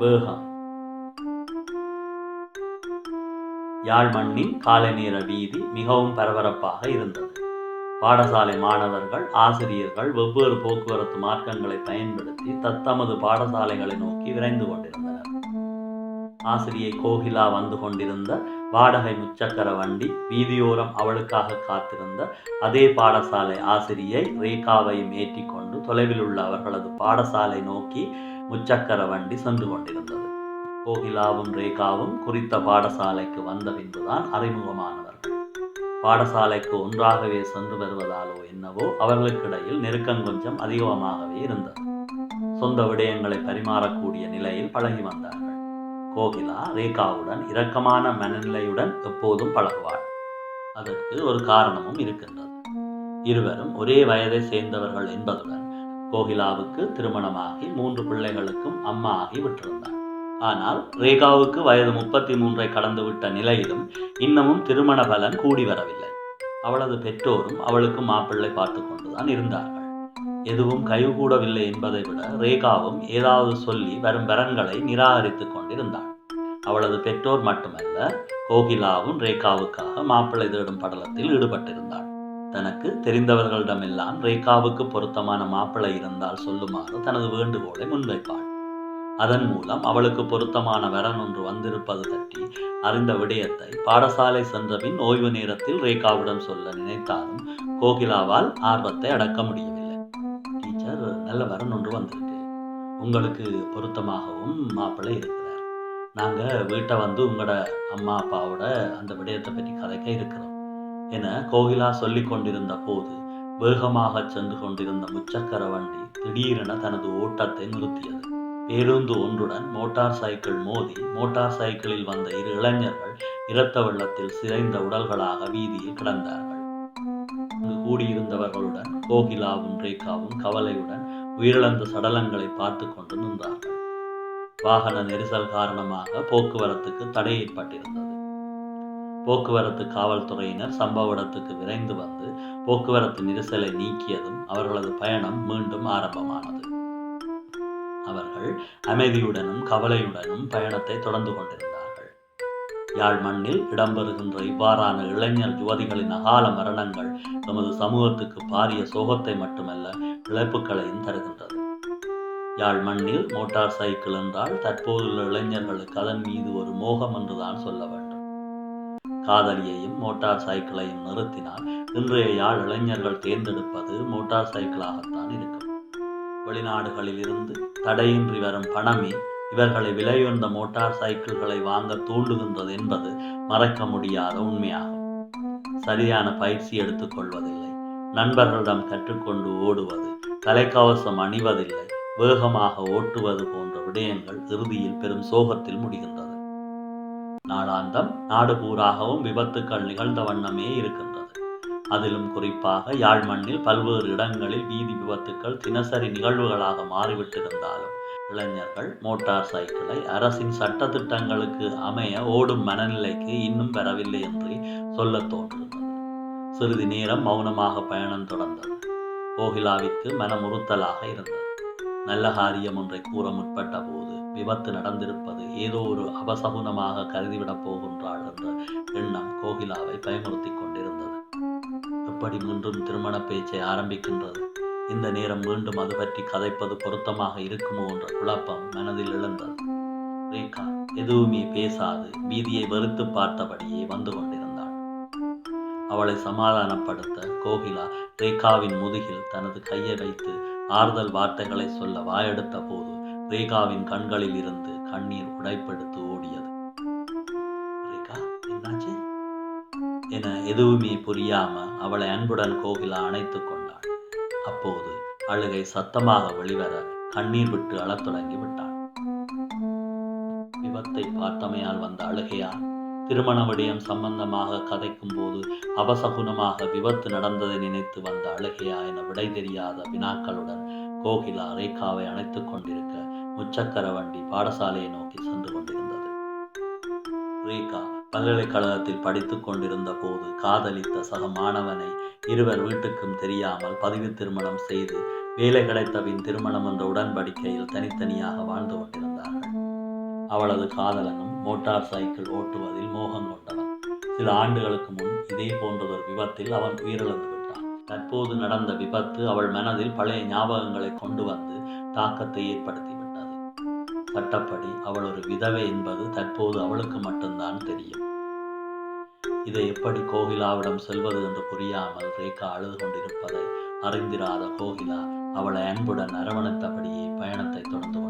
வேகம் யாழ் மண்ணின் காலை நேர வீதி மிகவும் பரபரப்பாக இருந்தது. பாடசாலை மாணவர்கள் ஆசிரியர்கள் வெவ்வேறு போக்குவரத்து மார்க்கங்களை பயன்படுத்தி தத்தமது பாடசாலைகளை நோக்கி விரைந்து கொண்டிருந்தனர். ஆசிரியை கோகிலா வந்து கொண்டிருந்த வாடகை முச்சக்கர வண்டி வீதியோரம் அவளுக்காக காத்திருந்த அதே பாடசாலை ஆசிரியை ரேகாவையும் ஏற்றிக்கொண்டு தொலைவில் உள்ள அவர்களது பாடசாலை நோக்கி முச்சக்கர வண்டி சென்று கொண்டிருந்தது. கோகிலாவும் ரேகாவும் குறித்த பாடசாலைக்கு வந்த பின்புதான் அறிமுகமானவர்கள். பாடசாலைக்கு ஒன்றாகவே சென்று வருவதாலோ என்னவோ அவர்களுக்கிடையில் நெருக்கம் கொஞ்சம் அதிகமாகவே இருந்தது. சொந்த விடயங்களை பரிமாறக்கூடிய நிலையில் பழகி வந்தார்கள். கோகிலா ரேகாவுடன் இரக்கமான மனநிலையுடன் எப்போதும் பழகுவாள். அதற்கு ஒரு காரணமும் இருக்கின்றது. இருவரும் ஒரே வயதை சேர்ந்தவர்கள் என்பதுடன் கோகிலாவுக்கு திருமணமாகி மூன்று பிள்ளைகளுக்கும் அம்மா ஆகி விட்டிருந்தார். ஆனால் ரேகாவுக்கு வயது முப்பத்தி மூன்றை கடந்துவிட்ட நிலையிலும் இன்னமும் திருமண பலன் கூடி வரவில்லை. அவளது பெற்றோரும் அவளுக்கு மாப்பிள்ளை பார்த்து கொண்டுதான் இருந்தார்கள். எதுவும் கைகூடவில்லை என்பதை விட ரேகாவும் ஏதாவது சொல்லி வரும் வரன்களை நிராகரித்துக் கொண்டிருந்தாள். அவளது பெற்றோர் மட்டுமல்ல கோகிலாவும் ரேகாவுக்காக மாப்பிள்ளை தேடும் படலத்தில் ஈடுபட்டிருந்தாள். தனக்கு தெரிந்தவர்களிடமெல்லாம் ரேகாவுக்கு பொருத்தமான மாப்பிள்ளை இருந்தால் சொல்லுமாறு தனது வேண்டுகோளை முன்வைப்பாள். அதன் மூலம் அவளுக்கு பொருத்தமான வரன் ஒன்று வந்திருப்பது பற்றி அறிந்த விடயத்தை பாடசாலை சென்றபின் ஓய்வு நேரத்தில் ரேகாவுடன் சொல்ல நினைத்தாலும் கோகிலாவால் ஆர்வத்தை அடக்க முடியவில்லை. டீச்சர் நல்ல வரன் ஒன்று வந்திருக்கு. உங்களுக்கு பொருத்தமாகவும் மாப்பிள்ளை இருக்கிறார். நாங்கள் வீட்டை வந்து உங்களோட அம்மா அப்பாவோட அந்த விடயத்தை பற்றி கதைக்க இருக்கிறோம். என கோகிலா சொல்லிக் கொண்டிருந்த போது வேகமாக சென்று கொண்டிருந்த முச்சக்கர வண்டி திடீரென தனது ஓட்டத்தை நிறுத்தியது. பேருந்து ஒன்றுடன் மோட்டார் சைக்கிள் மோதி மோட்டார் சைக்கிளில் வந்த இரு இளைஞர்கள் இரத்த வெள்ளத்தில் சிதைந்த உடல்களாக வீதியில் கிடந்தார்கள். அங்கு கூடியிருந்தவர்களுடன் கோகிலாவும் ரேகாவும் கவலையுடன் உயிரிழந்த சடலங்களை பார்த்து கொண்டு நின்றார்கள். வாகன நெரிசல் காரணமாக போக்குவரத்துக்கு தடை ஏற்பட்டிருந்தது போக்குவரத்து காவல்துறையினர் சம்பவ இடத்துக்கு விரைந்து வந்து போக்குவரத்து நெரிசலை நீக்கியதும் அவர்களது பயணம் மீண்டும் ஆரம்பமானது. அவர்கள் அமைதியுடனும் கவலையுடனும் பயணத்தை தொடர்ந்து கொண்டிருந்தார்கள். யாழ் மண்ணில் இடம்பெறுகின்ற இவ்வாறான இளைஞர் யுவதிகளின் அகால மரணங்கள் நமது சமூகத்துக்கு பாரிய சோகத்தை மட்டுமல்ல இழப்புகளையும் தருகின்றது. யாழ் மண்ணில் மோட்டார் சைக்கிள் என்றால் தற்போதுள்ள இளைஞர்களுக்கு அதன் மீது ஒரு மோகம் என்றுதான் சொல்ல வேண்டும். காதலியையும் மோட்டார் சைக்கிளையும் நிறுத்தினால் இன்றைய யாழ் இளைஞர்கள் தேர்ந்தெடுப்பது மோட்டார் சைக்கிளாகத்தான் இருக்கும். வெளிநாடுகளில் இருந்து தடையின்றி வரும் பணமே இவர்களை விலையுயர்ந்த மோட்டார் சைக்கிள்களை வாங்க தூண்டுகின்றது என்பது மறக்க முடியாத உண்மையாகும். சரியான பயிற்சி எடுத்துக்கொள்வதில்லை. நண்பர்களிடம் கற்றுக்கொண்டு ஓடுவது தலைக்கவசம் அணிவதில்லை வேகமாக ஓட்டுவது போன்ற விடயங்கள் இறுதியில் பெரும் சோகத்தில் முடிகின்றன. நாளாந்தம் நாடு பூராகவும் விபத்துக்கள் நிகழ்ந்த வண்ணமே இருக்கின்றது. அதிலும் குறிப்பாக யாழ் மண்ணில் பல்வேறு இடங்களில் வீதி விபத்துக்கள் தினசரி நிகழ்வுகளாக மாறிவிட்டிருந்தாலும் இளைஞர்கள் மோட்டார் சைக்கிளை அரசின் சட்ட திட்டங்களுக்கு அமைய ஓடும் மனநிலைக்கு இன்னும் வரவில்லை என்று சொல்லத் தோன்றுகிறது. சிறிது நேரம் மௌனமாக பயணம் தொடர்ந்தது. கோகிலாவிற்கு மனமுறுத்தலாக இருந்தது. நல்ல காரியம் ஒன்றை கூற முற்பட்ட போது விபத்து நடந்திருப்பது ஏதோ ஒரு அபசகுனமாக கருதிவிடப் போகின்றாள் என்ற எண்ணம் கோகிலாவை பயமுறுத்தி கொண்டிருந்தது. எப்படி மீண்டும் திருமண பேச்சை ஆரம்பிக்கின்றது? இந்த நேரம் மீண்டும் அது பற்றி கதைப்பது பொருத்தமாக இருக்குமோ என்ற குழப்பம் மனதில் எழுந்தது. ரேகா எதுவுமே பேசாது. வீதியை வெறுத்து பார்த்தபடியே வந்து கொண்டிருந்தாள். அவளை சமாதானப்படுத்த கோகிலா ரேகாவின் முதுகில் தனது கையை வைத்து ஆறுதல் வார்த்தைகளை சொல்ல வாயெடுத்த போது ரேகாவின் கண்களில் இருந்து கண்ணீர் உடைப்படுத்து ஓடியது. ரேகா என்னாச்சு? என எதுவுமே புரியாம அவளை அன்புடன் கோகிலா அணைத்துக் கொண்டாள். அப்போது அழுகை சத்தமாக வெளிவர கண்ணீர் விட்டு அழத் தொடங்கி விட்டாள். விபத்தை பார்த்தமையால் வந்த அழுகையா? திருமண விடயம் சம்பந்தமாக கதைக்கும் போது அபசகுனமாக விபத்து நடந்ததை நினைத்து வந்த அழுகையா என விடை தெரியாத வினாக்களுடன் கோகிலா ரேகாவை அணைத்துக் கொண்டிருக்க முச்சக்கர வண்டி பாடசாலையை நோக்கி சென்று கொண்டிருந்தது. ரீகா பல்கலைக்கழகத்தில் படித்துக் கொண்டிருந்த போது காதலித்த சக மாணவனை இருவர் வீட்டுக்கும் தெரியாமல் பதிவு திருமணம் செய்து வேலை கிடைத்தபின் திருமணம் என்ற உடன்படிக்கையில் தனித்தனியாக வாழ்ந்து கொண்டிருந்தார்கள். அவளது காதலனும் மோட்டார் சைக்கிள் ஓட்டுவதில் மோகம் கொண்டவன். சில ஆண்டுகளுக்கு முன் இதே போன்றதொரு விபத்தில் அவன் உயிரிழந்து விட்டான். தற்போது நடந்த விபத்து அவள் மனதில் பழைய ஞாபகங்களை கொண்டு வந்து தாக்கத்தை ஏற்படுத்திவிட்டது. சட்டப்படி அவள் ஒரு விதவை என்பது தற்போது அவளுக்கு மட்டும்தான் தெரியும். இதை எப்படி கோகிலாவிடம் செல்வது என்று புரியாமல் ரேகா அழுது கொண்டிருப்பதை அறிந்திராத கோகிலா அவளை அன்புடன் அரவணைத்தபடியே பயணத்தை தொடர்ந்து